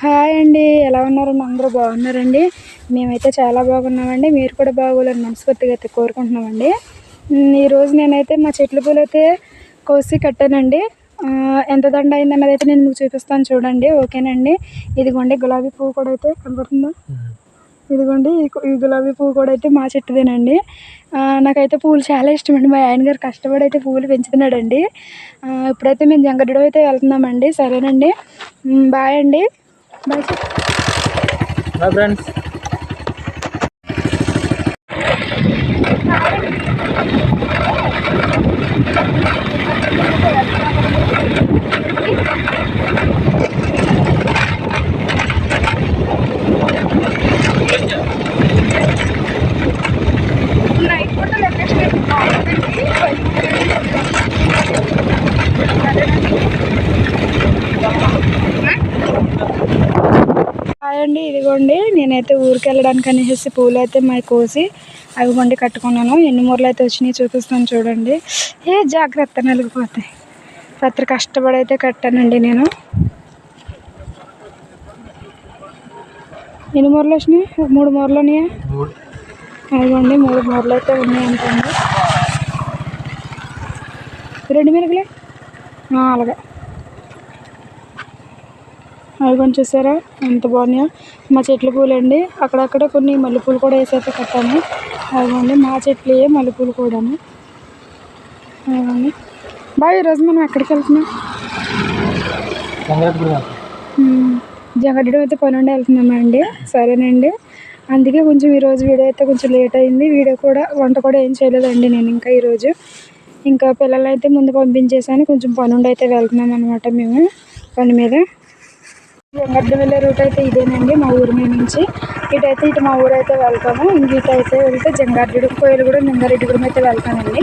Hi అండి ఎలా ఉన్నారండి అందరూ బాగున్నారండి? మేమైతే చాలా బాగున్నామండి. మీరు కూడా బాగోలేరు మనస్ఫూర్తిగా అయితే కోరుకుంటున్నామండి. ఈరోజు నేనైతే మా చెట్ల పూలు అయితే కోసి కట్టానండి. ఎంత దండ అయింది అయితే నేను మీకు చూపిస్తాను చూడండి. ఓకేనండి? ఇదిగోండి గులాబీ పువ్వు కూడా అయితే కనబడుతుందా? ఇదిగోండి ఈ గులాబీ పువ్వు కూడా అయితే మా చెట్టుదేనండి. నాకైతే పూలు చాలా ఇష్టం అండి మా ఆయన గారు కష్టపడి అయితే పూలు పెంచుతున్నాడండి. ఇప్పుడైతే మేము జంగడ్డలో అయితే వెళ్తున్నామండి. సరేనండి? బాయ్ అండి. Bye friends. హాయ్ అండి ఇదిగోండి. నేనైతే ఊరికి వెళ్ళడానికి అనేసి పూలు అయితే మా కోసి అవి కొండి కట్టుకున్నాను. ఎన్ని మూరలు అయితే వచ్చినాయి చూపిస్తాను చూడండి. ఏ జాగ్రత్త నలిగిపోతాయి రాత్రి కష్టపడి అయితే కట్టానండి నేను. ఎన్ని మూరలు వచ్చినాయి? మూడు మూరలు ఉన్నాయా? అదిగోండి మూడు మూరలు అయితే ఉన్నాయి అంటండి. రెండు మిరగలే? అలాగే. అవి కొంచెం చూసారా? ఎంత బాగున్నాయో. మా చెట్ల పూలండి. అక్కడక్కడ కొన్ని మల్లెపూలు కూడా వేసైతే కట్టాను అదిగోండి మా చెట్లే మల్లెపూలు కూడాను. అదిగోండి బాగా ఈరోజు మనం ఎక్కడికి వెళ్తున్నాం? కూడా జగడ్డం అయితే పని ఉండి వెళ్తున్నామండి. సరేనండి. అందుకే కొంచెం ఈరోజు వీడియో అయితే కొంచెం లేట్ అయింది. వీడియో కూడా వంట కూడా ఏం చేయలేదండి నేను ఇంకా ఈరోజు ఇంకా పిల్లల్ని అయితే ముందు పంపించేసాను. కొంచెం పని ఉండి అయితే వెళ్తున్నాం అనమాట మేము పని మీద. జంగడ్డ వెళ్ళే రూట్ అయితే ఇదేనండి మా ఊరి మీద నుంచి. ఇటైతే ఇటు మా ఊరు అయితే వెళ్తాము. ఇంక ఇటు అయితే వెళ్తే జంగారెడ్డి కోయిలు కూడా నింగారెడ్డిగూడెం అయితే వెళ్తానండి.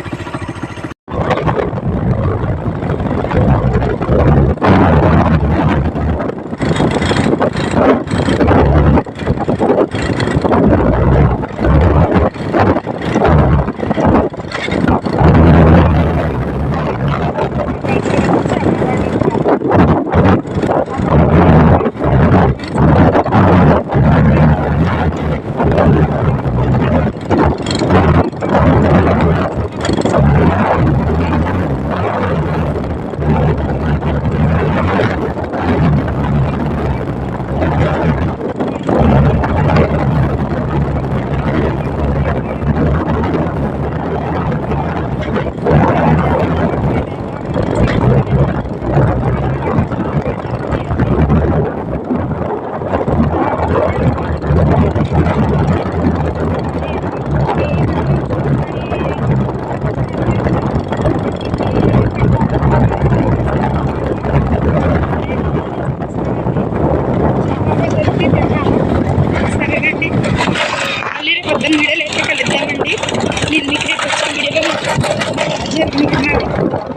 Нет, нет, нет.